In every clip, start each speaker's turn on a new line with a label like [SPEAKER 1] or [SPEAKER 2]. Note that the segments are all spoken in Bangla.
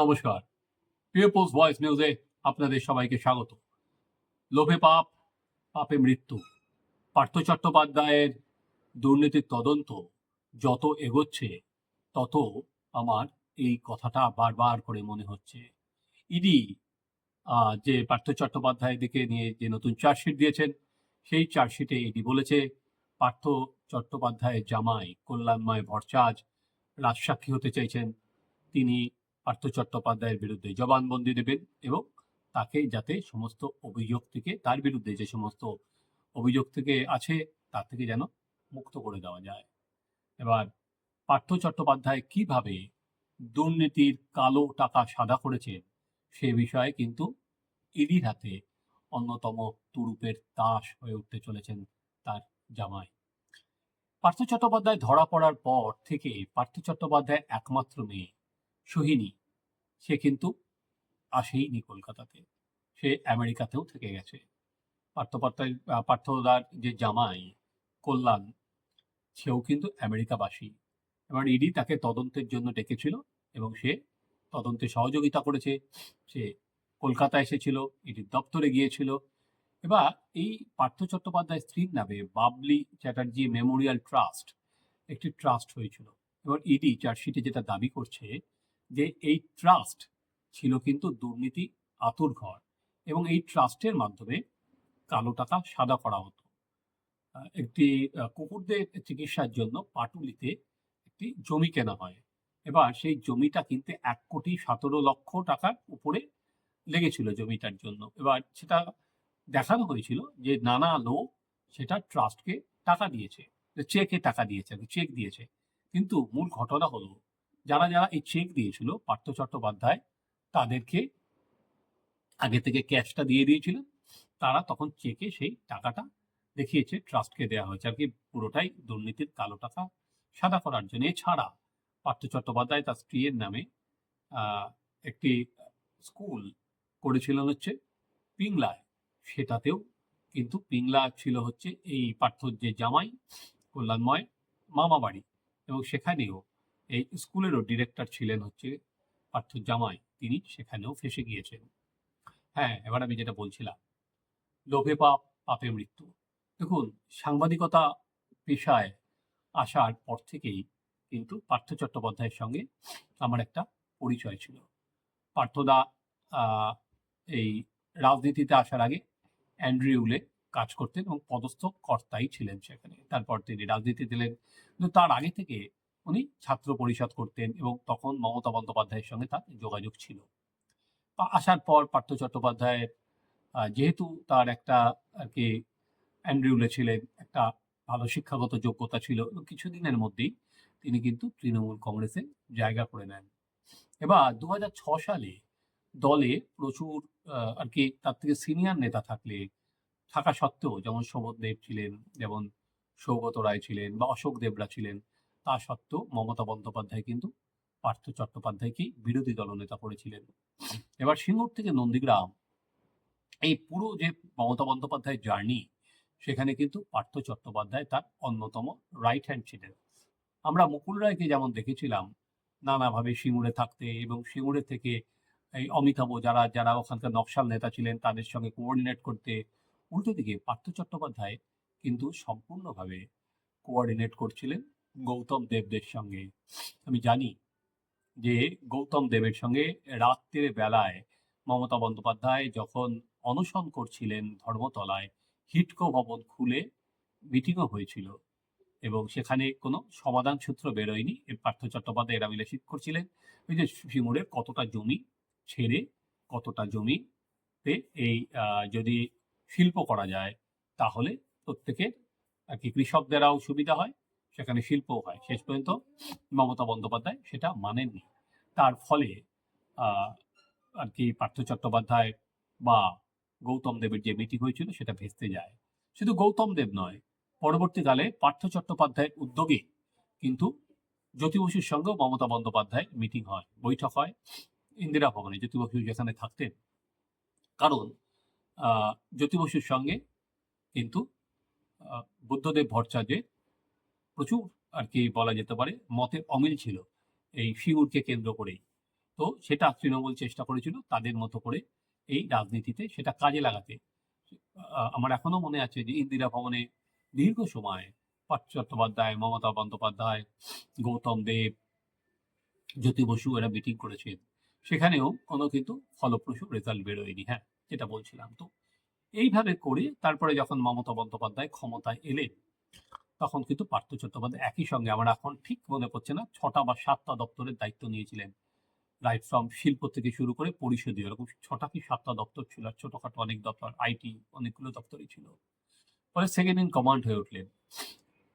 [SPEAKER 1] নমস্কার। পিপলস ভয়েস নিউজে আপনাদের সবাইকে স্বাগত। লোভে পাপ, পাপে মৃত্যু। পার্থ চট্টোপাধ্যায়ের দুর্নীতির তদন্ত যত এগোচ্ছে, তত আমার এই কথাটা বারবার করে মনে হচ্ছে। ইডি যে পার্থ চট্টোপাধ্যায়ের দিকে নিয়ে যে নতুন চার্জশিট দিয়েছেন, সেই চার্জশিটে ইডি বলেছে, পার্থ চট্টোপাধ্যায়ের জামাই কল্যাণময় ভরচাজ রাজসাক্ষী হতে চাইছেন। তিনি পার্থ চট্টোপাধ্যায়ের বিরুদ্ধে জবানবন্দি দেবেন এবং তাকে যাতে সমস্ত অভিযোগ থেকে, তার বিরুদ্ধে যে সমস্ত অভিযোগ থেকে আছে, তার থেকে যেন মুক্ত করে দেওয়া যায়। এবার, পার্থ চট্টোপাধ্যায় কীভাবে দুর্নীতির কালো টাকা সাদা করেছেন সে বিষয়ে কিন্তু ইডির হাতে অন্যতম তুরুপের তাস হয়ে উঠতে চলেছেন তার জামাই। পার্থ চট্টোপাধ্যায় ধরা পড়ার পর থেকে পার্থ চট্টোপাধ্যায় একমাত্র মেয়ে, সোহিনী। সে কিন্তু আসেইনি কলকাতাতে। সে আমেরিকাতেও থেকে গেছে। পার্থপাত্যায় পার্থদার যে জামাই, কল্যাণ, সেও কিন্তু আমেরিকাবাসী। এবার ইডি তাকে তদন্তের জন্য ডেকেছিল এবং সে তদন্তে সহযোগিতা করেছে। সে কলকাতা এসেছিল, ইডির দপ্তরে গিয়েছিল। এবার এই পার্থ চট্টোপাধ্যায় স্ত্রীর নামে বাবলি চ্যাটার্জি মেমোরিয়াল ট্রাস্ট, একটি ট্রাস্ট হয়েছিল। এবার ইডি চার্জশিটে যেটা দাবি করছে যে এই ট্রাস্ট ছিল কিন্তু দুর্নীতি আতুর ঘর এবং এই ট্রাস্টের মাধ্যমে কালো টাকা সাদা করা হতো। একটি কুকুরদের চিকিৎসার জন্য পাটুলিতে একটি জমি কেনা হয়। এবার সেই জমিটা কিনতে এক কোটি সতেরো লক্ষ টাকার উপরে লেগেছিল জমিটার জন্য। এবার সেটা দেখানো হয়েছিল যে নানা লোক সেটা ট্রাস্টকে টাকা দিয়েছে চেকে টাকা দিয়েছে চেক দিয়েছে। কিন্তু মূল ঘটনা হলো যারা যারা এই চেক দিয়েছিল, পার্থ চট্টোপাধ্যায়, তাদেরকে আগে থেকে ক্যাশটা দিয়ে দিয়েছিল। তারা তখন চেকে সেই টাকাটা দেখিয়েছে ট্রাস্টকে দেওয়া হয়েছে। আর কি পুরোটাই দুর্নীতির কালো টাকা সাদা করার জন্য। এছাড়া পার্থ চট্টোপাধ্যায় তার স্ত্রীর নামে একটি স্কুল করেছিলেন হচ্ছে পিংলায়। সেটাতেও কিন্তু পিংলা ছিল হচ্ছে এই পার্থর যে জামাই, কল্যাণময় মামা বাড়ি এবং সেখানেও এই স্কুলেরও ডিরেক্টর ছিলেন হচ্ছে পার্থ জামাই। তিনি সেখানেও ফেসে গিয়েছেন। হ্যাঁ এবার আমি যেটা বলছিলাম, লোভে পাপ, পাপে মৃত্যু। দেখুন, সাংবাদিকতা পেশায় আসার পর থেকেই কিন্তু পার্থ চট্টোপাধ্যায়ের সঙ্গে আমার একটা পরিচয় ছিল। পার্থদা এই রাজনীতিতে আসার আগে অ্যান্ড্রিউলে কাজ করতেন এবং পদস্থ কর্তাই ছিলেন সেখানে। তারপর তিনি রাজনীতি দিলেন। কিন্তু তার আগে থেকে উনি ছাত্র পরিষদ করতেন এবং তখন মমতা বন্দ্যোপাধ্যায়ের সঙ্গে তার যোগাযোগ ছিল। আসার পর পার্থ চট্টোপাধ্যায়ের যেহেতু তার একটা আর কি অ্যান্ড্রিউলে ছিলেন, একটা ভালো শিক্ষাগত যোগ্যতা ছিল কিছুদিনের মধ্যেই তিনি কিন্তু তৃণমূল কংগ্রেসে জায়গা করে নেন। এবার দু সালে দলে প্রচুর আর কি তার থেকে সিনিয়র নেতা থাকলে, থাকা সত্ত্বেও যেমন দেব ছিলেন, যেমন সৌগত রায় ছিলেন বা অশোক দেবরা ছিলেন তা সত্ত্বেও মমতা বন্দ্যোপাধ্যায় কিন্তু পার্থ চট্টোপাধ্যায়কেই বিরোধী দলনেতা করেছিলেন। এবার সিঙ্গুর থেকে নন্দীগ্রাম। এই পুরো যে মমতা বন্দ্যোপাধ্যায়ের জার্নি, সেখানে কিন্তু পার্থ চট্টোপাধ্যায় তার অন্যতম রাইট হ্যান্ড ছিলেন। আমরা মুকুল রায়কে যেমন দেখেছিলাম, নানাভাবে সিঙ্গুরে থাকতে এবং সিঙ্গুরে থেকে এই অমিতাভ যারা যারা ওখানকার নকশাল নেতা ছিলেন, তাদের সঙ্গে কোঅর্ডিনেট করতে, উল্টো দিকে পার্থ চট্টোপাধ্যায় কিন্তু সম্পূর্ণভাবে কোঅর্ডিনেট করছিলেন গৌতম দেবদের সঙ্গে। আমি জানি যে গৌতম দেবের সঙ্গে রাত্রের বেলায় মমতা বন্দ্যোপাধ্যায় যখন অনশন করছিলেন ধর্মতলায়, হিটকো ভবন খুলে মিটিংও হয়েছিল এবং সেখানে কোনো সমাধান সূত্র বেরোয়নি। পার্থ চট্টোপাধ্যায় এরা মিলে ঠিক করছিলেন ওই যে সিঙ্গুরের কতটা জমি ছেড়ে, কতটা জমিতে এই যদি শিল্প করা যায়, তাহলে প্রত্যেকের আর কি কৃষকদেরাও সুবিধা হয় সেখানে শিল্পও হয়। শেষ পর্যন্ত মমতা বন্দ্যোপাধ্যায় সেটা মানেননি। তার ফলে আর কি পার্থ চট্টোপাধ্যায় বা গৌতম দেবের যে মিটিং হয়েছিল সেটা ভেস্তে যায়। শুধু গৌতম দেব নয়, পরবর্তীকালে পার্থ চট্টোপাধ্যায়ের উদ্যোগে কিন্তু জ্যোতি বসুর সঙ্গেও মমতা বন্দ্যোপাধ্যায় মিটিং হয়, বৈঠক হয় ইন্দিরা ভবনে জ্যোতি বসু যেখানে থাকতেন। কারণ জ্যোতি বসুর সঙ্গে কিন্তু বুদ্ধদেব ভট্টাচার্যের প্রচুর আর কি বলা যেতে পারে মতের অমিল ছিল এই সিঙ্গুরকে কেন্দ্র করেই। তো সেটা তৃণমূল চেষ্টা করেছিল তাদের মতো করে এই রাজনীতিতে সেটা কাজে লাগাতে। আমার এখনও মনে আছে যে ইন্দিরা ভবনে দীর্ঘ সময় পার্থ চট্টোপাধ্যায়, মমতা বন্দ্যোপাধ্যায়, গৌতম দেব, জ্যোতি বসু এরা মিটিং করেছেন। সেখানেও কোনো কিন্তু ফলপ্রসূ রেজাল্ট বেরোয়নি হ্যাঁ যেটা বলছিলাম। তো এইভাবে করে তারপরে যখন মমতা বন্দ্যোপাধ্যায় ক্ষমতায় এলেন তখন কিন্তু পার্থ চট্টোপাধ্যায় একই সঙ্গে আমার এখন ঠিক মনে পড়ছে না, ছটা বা সাতটা দপ্তরের দায়িত্ব নিয়েছিলেন। রাইট ফ্রম শিল্প থেকে শুরু করে পরিষদীয়, এরকম ছটা কি সাতটা দপ্তর ছিল, আর ছোটখাটো অনেক দপ্তর আইটি অনেকগুলো দপ্তরই ছিল। পরে সেকেন্ড ইন কমান্ড হয়ে উঠলেন।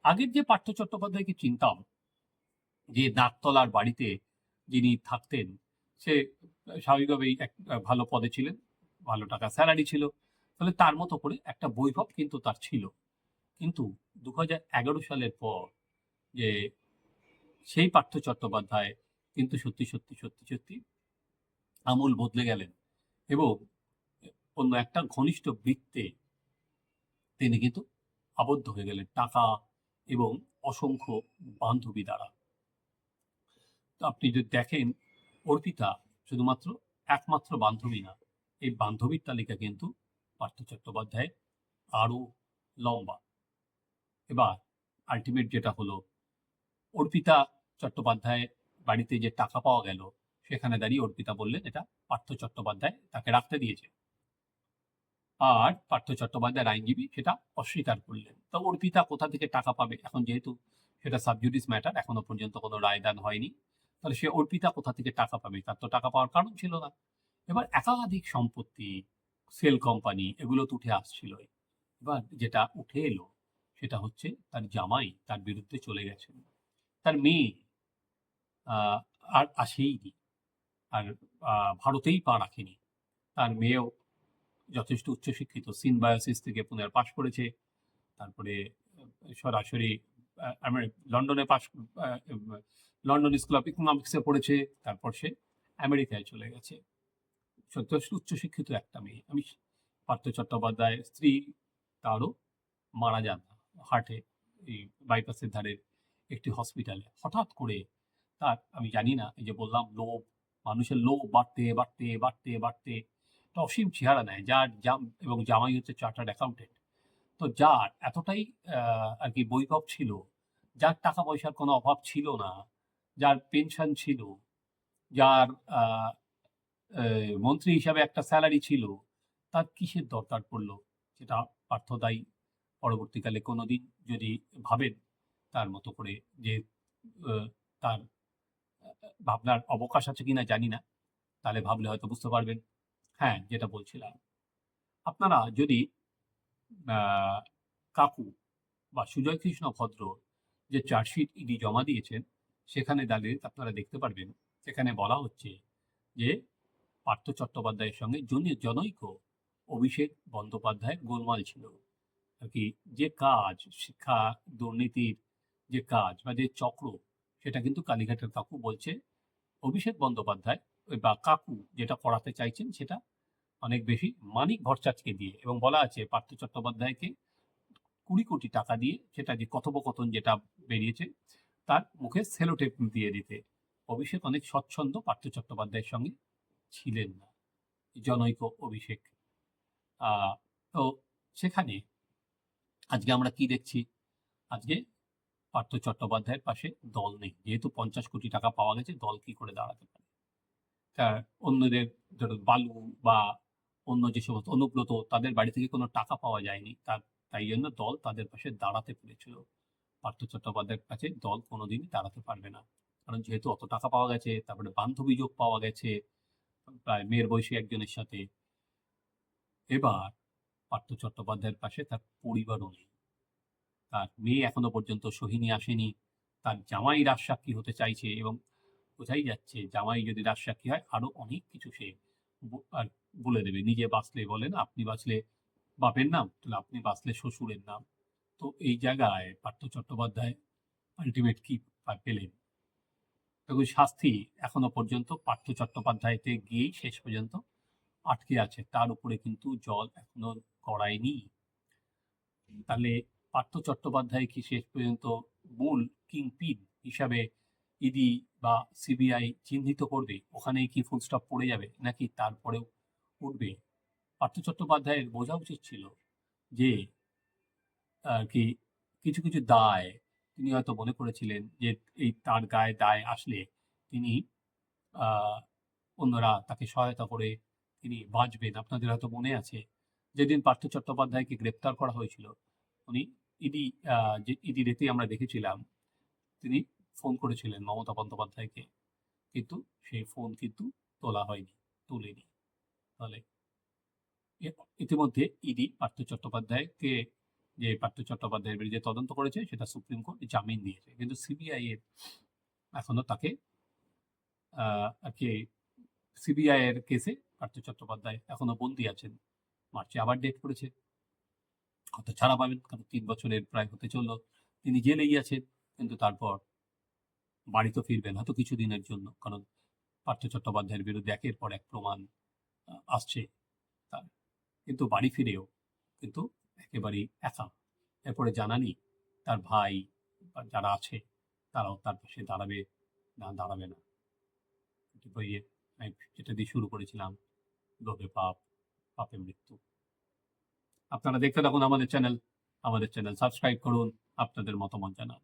[SPEAKER 1] আগের যে পার্থ চট্টোপাধ্যায়কে চিনতাম, যে নাকতলার বাড়িতে যিনি থাকতেন, সে স্বাভাবিকভাবেই এক, ভালো পদে ছিলেন, ভালো টাকা স্যালারি ছিল, তাহলে তার মতো করে একটা বৈভব কিন্তু তার ছিল। কিন্তু দু সালের পর যে সেই পার্থ চট্টোপাধ্যায় কিন্তু সত্যি সত্যি সত্যি সত্যি আমূল বদলে গেলেন এবং অন্য একটা ঘনিষ্ঠ বৃত্তে তিনি কিন্তু আবদ্ধ হয়ে গেলেন টাকা এবং অসংখ্য বান্ধবী দ্বারা। তো আপনি যদি দেখেন, অর্পিতা শুধুমাত্র একমাত্র বান্ধবী না, এই বান্ধবীর তালিকা কিন্তু পার্থ চট্টোপাধ্যায় আরও লম্বা। এবার আলটিমেট যেটা হলো, অর্পিতা চট্টোপাধ্যায় বাড়িতে যে টাকা পাওয়া গেল, সেখানে দাঁড়িয়ে অর্পিতা বললেন, এটা পার্থ চট্টোপাধ্যায় তাকে রাখতে দিয়েছে। আর পার্থ চট্টোপাধ্যায়ের আইনজীবী সেটা অস্বীকার করলেন। তো অর্পিতা কোথা থেকে টাকা পাবে? এখন যেহেতু সেটা সাবজুডিস ম্যাটার এখনও পর্যন্ত কোনো রায়দান হয়নি। তাহলে সে অর্পিতা কোথা থেকে টাকা পাবে? তার তো টাকা পাওয়ার কারণ ছিল না। এবার একাধিক সম্পত্তি সেল কোম্পানি এগুলো তো উঠে আসছিল। এবার যেটা উঠে এলো সেটা হচ্ছে তার জামাই তার বিরুদ্ধে চলে গেছেন। তার মেয়ে আর আসেইনি। আর ভারতেই পা রাখেনি। তার মেয়েও যথেষ্ট উচ্চশিক্ষিত সিনবায়োসিস থেকে পুনের পাশ করেছে। তারপরে সরাসরি লন্ডনে পাশ লন্ডন স্কুল অফ ইকোনমিক্সে পড়েছে। তারপর সে আমেরিকায় চলে গেছে। যথেষ্ট উচ্চশিক্ষিত একটা মেয়ে। আমি পার্থ চট্টোপাধ্যায়ের স্ত্রী, তারও মারা যান হার্টে, এই বাইপাসের ধারের একটি হসপিটালে হঠাৎ করে তার, আমি জানি না, এই যে বললাম লোভ, মানুষের লোভ বাড়তে বাড়তে বাড়তে বাড়তে একটা অসীম চেহারা নেয়। যার জাম, এবং জামাই হচ্ছে চার্টার্ড অ্যাকাউন্টেন্ট তো যার এতটাই আর কি বৈভব ছিল, যার টাকা পয়সার কোনো অভাব ছিল না, যার পেনশন ছিল, যার মন্ত্রী হিসাবে একটা স্যালারি ছিল, তার কিসের দরকার পড়ল? সেটা পার্থদায়ী পরবর্তীকালে কোনোদিন যদি ভাবেন তার মতো করে যে তার ভাবনার অবকাশ আছে কিনা জানি না, তাহলে ভাবলে হয়তো বুঝতে পারবেন। হ্যাঁ যেটা বলছিলাম। আপনারা যদি কাকু বা সুজয় কৃষ্ণ ভদ্র যে চার্জশিট ইডি জমা দিয়েছেন, সেখানে দাঁড়িয়ে আপনারা দেখতে পারবেন, সেখানে বলা হচ্ছে যে, পার্থ চট্টোপাধ্যায়ের সঙ্গে জনি- জনৈক অভিষেক বন্দ্যোপাধ্যায়ের গোলমাল ছিল। আর কি? যে কাজ, শিক্ষা, দুর্নীতির যে কাজ বা যে চক্র, সেটা কিন্তু কালীঘাটের কাকু বলছে। অভিষেক বন্দ্যোপাধ্যায়, ওই বা কাকু যেটা করাতে চাইছেন, সেটা অনেক বেশি মানিক ভট্টাচার্যকে দিয়ে এবং বলা আছে পার্থ চট্টোপাধ্যায়কে কুড়ি কোটি টাকা দিয়ে সেটা যে কথোপকথন যেটা বেরিয়েছে, তার মুখে সেলোটেপ দিয়ে দিতে। অভিষেক অনেক স্বচ্ছন্দ পার্থ চট্টোপাধ্যায়ের সঙ্গে ছিলেন না। জনৈক অভিষেক। তো সেখানে আজকে আমরা কি দেখছি? আজকে পার্থ চট্টোপাধ্যায়ের পাশে দল নেই। যেহেতু পঞ্চাশ কোটি টাকা পাওয়া গেছে, দল কি করে দাঁড়াতে পারে? তার অন্যদের ধরো বালু বা অন্য যে সমস্ত অনুব্রত, তাদের বাড়ি থেকে কোনো টাকা পাওয়া যায়নি। তার তাই জন্য দল তাদের পাশে দাঁড়াতে পেরেছিল। পার্থ চট্টোপাধ্যায়ের কাছে দল কোনোদিনই দাঁড়াতে পারবে না। কারণ যেহেতু অত টাকা পাওয়া গেছে, তারপরে বান্ধবী যোগ পাওয়া গেছে প্রায় মেয়ের বয়সী একজনের সাথে। এবার পার্থ চট্টোপাধ্যায়ের পাশে তার পরিবারও নেই। তার মেয়ে এখনও পর্যন্ত সোহিনী আসেনি। তার জামাই রাজসাক্ষী হতে চাইছে এবং বোঝাই যাচ্ছে জামাই যদি রাজসাক্ষী হয়, আরও অনেক কিছু সে বলে দেবে। নিজে বাঁচলে বলেন, আপনি বাঁচলে বাপের নাম, তাহলে আপনি বাঁচলে শ্বশুরের নাম। তো এই জায়গায় পার্থ চট্টোপাধ্যায় আলটিমেট কি পেলেন? দেখুন, শাস্তি এখনও পর্যন্ত পার্থ চট্টোপাধ্যায়তে গিয়েই শেষ পর্যন্ত। আটকে আছে। তার উপরে কিন্তু জল এখনও গড়ায়নি। তাহলে পার্থ চট্টোপাধ্যায় কি শেষ পর্যন্ত মূল কিংপিন হিসাবে ইডি বা সিবিআই চিহ্নিত করবে? ওখানেই কি ফুল স্টপ পড়ে যাবে নাকি তারপরেও উঠবে? পার্থ চট্টোপাধ্যায়ের বোঝা উচিত ছিল যে কি কিছু কিছু দায় তিনি হয়তো মনে করেছিলেন যে, এই তার গায়ে দায় আসলে তিনি অন্যরা তাকে সহায়তা করে তিনি বাঁচবেন। আপনাদের হয়তো মনে আছে, যেদিন পার্থ চট্টোপাধ্যায়কে গ্রেপ্তার করা হয়েছিল, উনি ইডি যে ইডি রেতে আমরা দেখেছিলাম, তিনি ফোন করেছিলেন মমতা বন্দ্যোপাধ্যায়কে। কিন্তু সেই ফোন কিন্তু তোলা হয়নি, তুলেনি। তাহলে ইতিমধ্যে ইডি পার্থ চট্টোপাধ্যায়কে, যে পার্থ চট্টোপাধ্যায়ের বিরুদ্ধে তদন্ত করেছে, সেটা সুপ্রিম কোর্ট জামিন দিয়েছে। কিন্তু সিবিআই এর এখনও তাকে আর কি, সিবিআই এর কেসে পার্থ চট্টোপাধ্যায় এখনও বন্দি আছেন। মার্চে আবার ডেট করেছে। হয়তো ছাড়া পাবেন? কারণ তিন বছরের প্রায় হতে চলল। তিনি জেলেই আছেন, কিন্তু তারপর বাড়ি তো ফিরবেন হয়তো কিছুদিনের জন্য, কারণ পার্থ চট্টোপাধ্যায়ের বিরুদ্ধে একের পর এক প্রমাণ আসছে তার। কিন্তু বাড়ি ফিরেও কিন্তু একেবারেই একা। এরপরে জানানি তার ভাই যারা আছে, তারাও তার পাশে দাঁড়াবে না দাঁড়াবে না। বইয়ে আমি যেটা দিয়ে শুরু করেছিলাম। লোভে পাপ, পাপে মৃত্যু। আপনারা দেখতে থাকুন আমাদের চ্যানেল আমাদের চ্যানেল সাবস্ক্রাইব করুন, আপনাদের মতামত জানান।